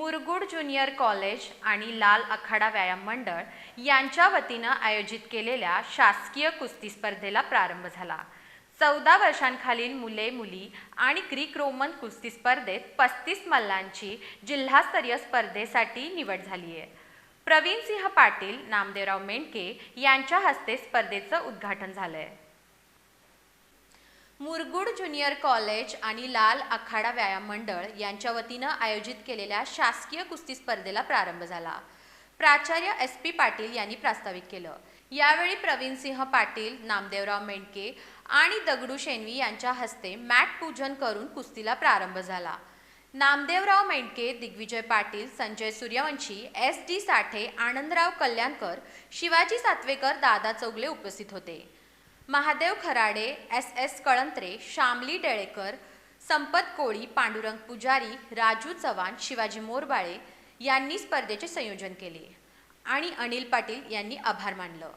Murgud junior college आणि लाल आखाडा व्यायाम मंडळ यांच्या वतीनं आयोजित केलेल्या शासकीय कुस्ती स्पर्धेला प्रारंभ झाला. चौदा वर्षांखालील मुले मुली आणि ग्रीक रोमन कुस्ती स्पर्धेत पस्तीस मल्लांची जिल्हास्तरीय स्पर्धेसाठी निवड झाली आहे. प्रवीण सिंह पाटील नामदेवराव मेंडके यांच्या हस्ते स्पर्धेचं उद्घाटन झालंय. मुरगुड ज्युनियर कॉलेज आणि लाल आखाडा व्यायाम मंडळ यांच्या वतीनं आयोजित केलेल्या शासकीय कुस्ती स्पर्धेला प्रारंभ झाला. प्राचार्य एस पी पाटील यांनी प्रास्ताविक केलं. यावेळी प्रवीण सिंह पाटील नामदेवराव मेंडके आणि दगडू शेनवी यांच्या हस्ते मॅट पूजन करून कुस्तीला प्रारंभ झाला. नामदेवराव मेंडके दिग्विजय पाटील संजय सूर्यवंशी एस डी साठे आनंदराव कल्याणकर शिवाजी सातवेकर दादा चौगले उपस्थित होते. महादेव खराडे एस एस कळंत्रे शामली डेळेकर संपत कोळी पांडुरंग पुजारी राजू चव्हाण शिवाजी मोरबाळे यांनी स्पर्धेचे संयोजन केले आणि अनिल पाटील यांनी आभार मानलं.